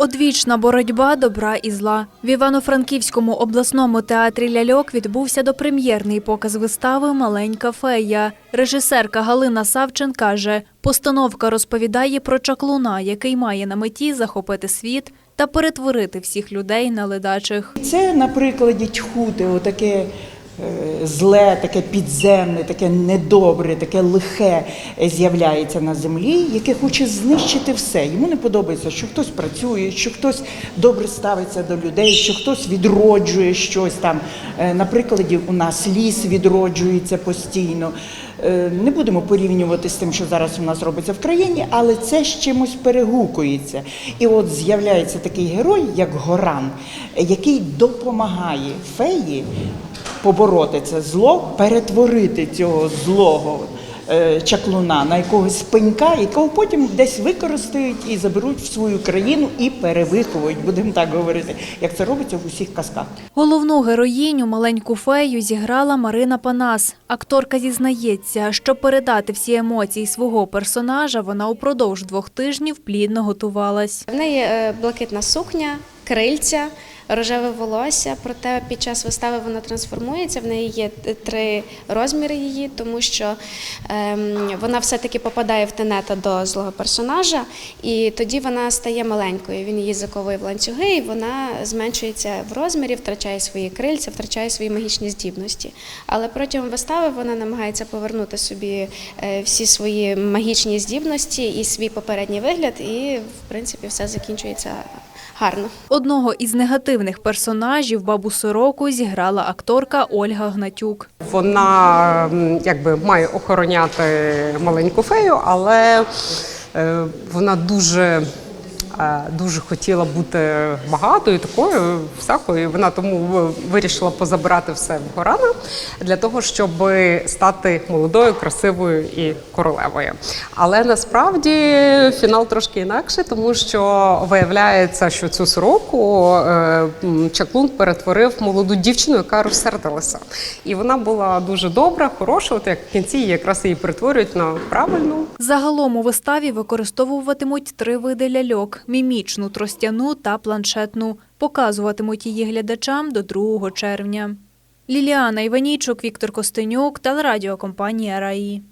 Одвічна боротьба добра і зла. В Івано-Франківському обласному театрі ляльок відбувся допрем'єрний показ вистави Маленька фея. Режисерка Галина Савчин каже, постановка розповідає про чаклуна, який має на меті захопити світ та перетворити всіх людей на ледачих. Це на прикладі тьхути, отаке зле, таке підземне, таке недобре, таке лихе е, з'являється на землі, яке хоче знищити все. Йому не подобається, що хтось працює, що хтось добре ставиться до людей, що хтось відроджує щось там. Е, На прикладі у нас ліс відроджується постійно. Е, Не будемо порівнювати з тим, що зараз у нас робиться в країні, але це з чимось перегукується. І от з'являється такий герой, як Горан, е, який допомагає феї побороти це зло, перетворити цього злого е, чаклуна на якогось пенька, якого потім десь використають і заберуть в свою країну і перевиховують, будемо так говорити, як це робиться в усіх казках. Головну героїню маленьку фею зіграла Марина Панас. Акторка зізнається, щоб передати всі емоції свого персонажа, вона упродовж двох тижнів плідно готувалась. В неї е, блакитна сукня, крильця, рожеве волосся. Проте під час вистави вона трансформується. В неї є три розміри її, тому що ем, вона все-таки попадає в тенета до злого персонажа, і тоді вона стає маленькою. Він її заковує в ланцюги, і вона зменшується в розмірі, втрачає свої крильця, втрачає свої магічні здібності. Але протягом вистави вона намагається повернути собі е, всі свої магічні здібності і свій попередній вигляд, і в принципі все закінчується гарно. Одного із негативних персонажів бабу сороку зіграла акторка Ольга Гнатюк. Вона якби має охороняти маленьку фею, але е, вона дуже. Дуже хотіла бути багатою, такою всякою. Вона тому вирішила позабирати все в Горана для того, щоб стати молодою, красивою і королевою. Але насправді фінал трошки інакше, тому що виявляється, що цю сороку е, чаклун перетворив молоду дівчину, яка розсердилася. І вона була дуже добра, хороша. От як в кінці якраз її перетворюють на правильну. Загалом у виставі використовуватимуть три види ляльок: мімічну, тростяну та планшетну. Показуватимуть її глядачам до 2 червня. Ліліана Іванійчук, Віктор Костенюк, телерадіокомпанія Раї.